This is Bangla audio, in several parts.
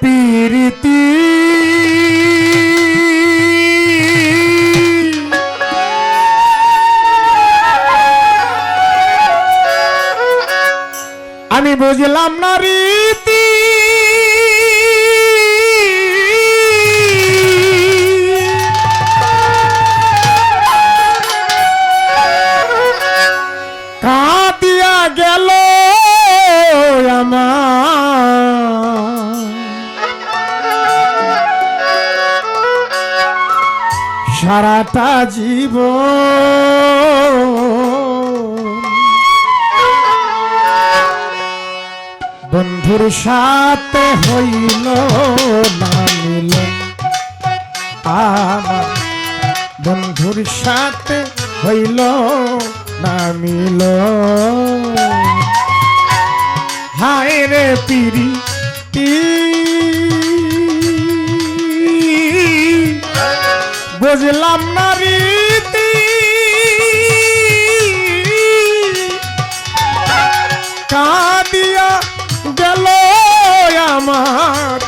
পিরিতি। আমি বুঝলাম সারাটা জীবন। বন্ধুর সাথে হইল না মিল আমার বন্ধুর সাথে হইল না মিল। হায় রে পিরি বুঝলাম না রীতি। কাঁদিয়া গেল আমার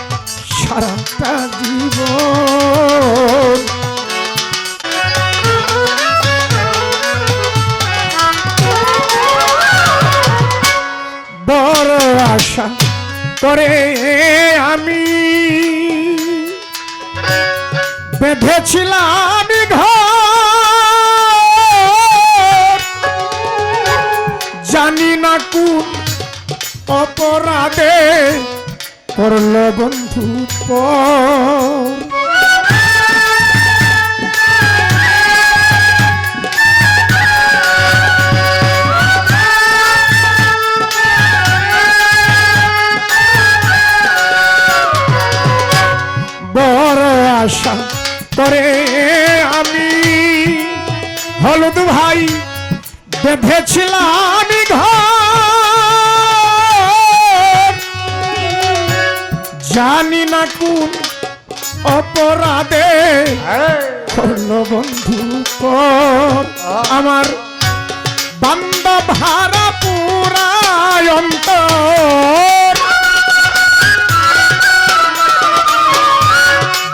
সারাটা জীবন। বড় আশা করে আমি বেঁধেছিলাম ঘর। জানি না কোন অপরাধে করল বন্ধু পর। করে আমি হলুদ ভাই বেঁধেছিলাম জানি না কোন অপরাধে বন্ধু আমার বান্দব হারা পুরায় অন্তর।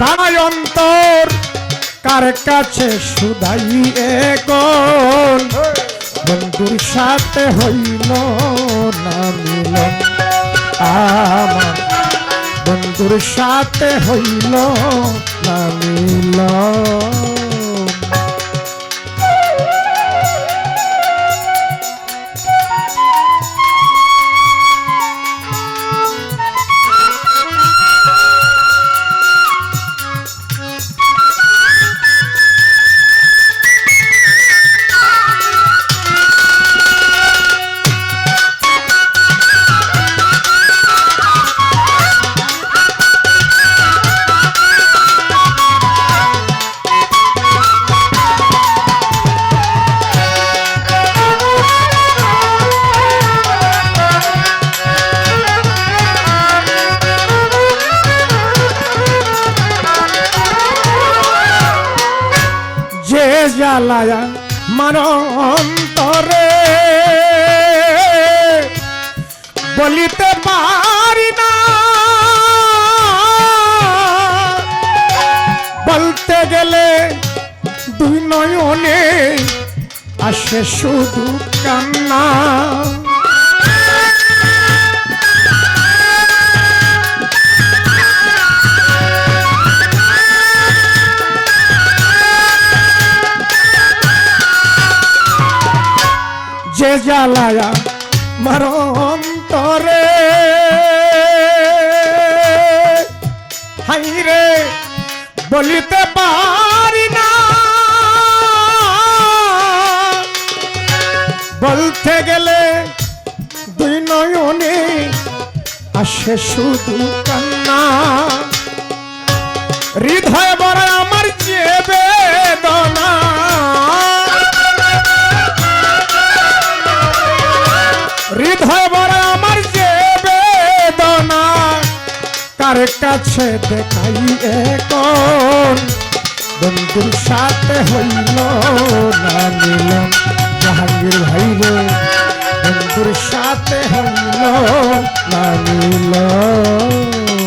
দাঁড়ায় অন্তর কার কাছে এখন বন্ধুর সাথে হইল না মিল আমার বন্ধুর সাথে হইল জ্বালায়া মান অন্তরে বলিতে পারি না। বলতে গেলে দুই নয় নয়নে আসে শুধু কান্না। জ্বালায়া মার অন্তরে হাই রে বলিতে পারি না। বলতে গেলে দুই নয়নে আসে শুধু কান্না। কার কাছে দেখাই এখন? বন্ধুর সাথে হইল না মিলন? জাহাঙ্গীর ভাই রে, বন্ধুর সাথে হইল না মিলন?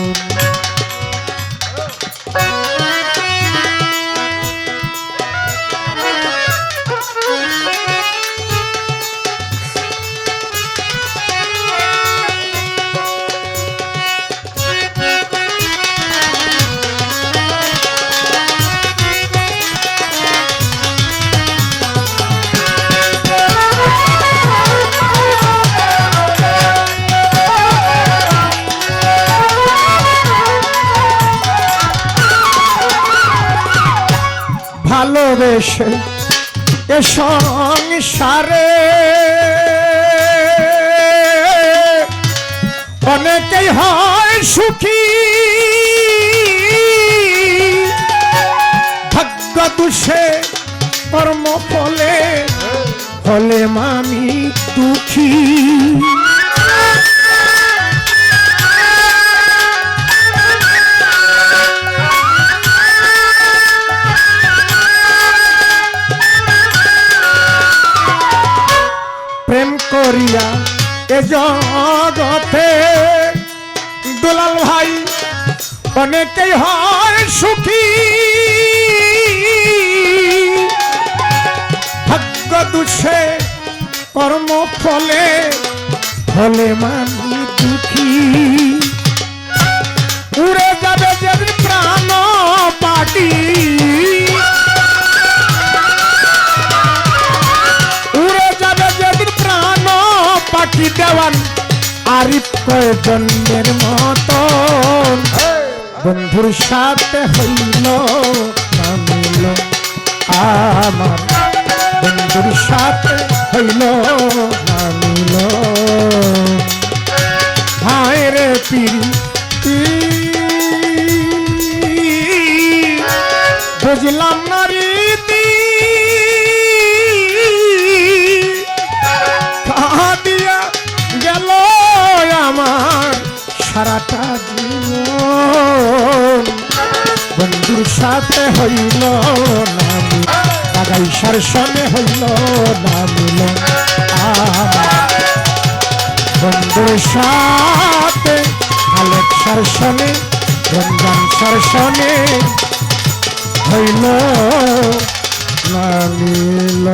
ভালোবেসে এ সংসারে। অনেকেই হয় সুখী। ভাগ্য দুষে কর্ম ফলে ফলে মামি দুঃখী। জগতে। দুলাল ভাই অনেকেই হয় সুখী। ভাগ্য দুষে কর্ম ফলে ফলে মানুষ দুঃখী। আরিফ কয় জন্মের মতন বন্ধুর সাথে হইল নামিল আমার বন্ধুর সাথে হইল নামিল ভাইরে পিরি সারাটা জীবন বন্ধুর সাথে হইল নামি আগাইসার সনে হইল নামিল বন্ধুর সাথে আলেক সার সনে রঞ্জন সার সনে হইল নামিল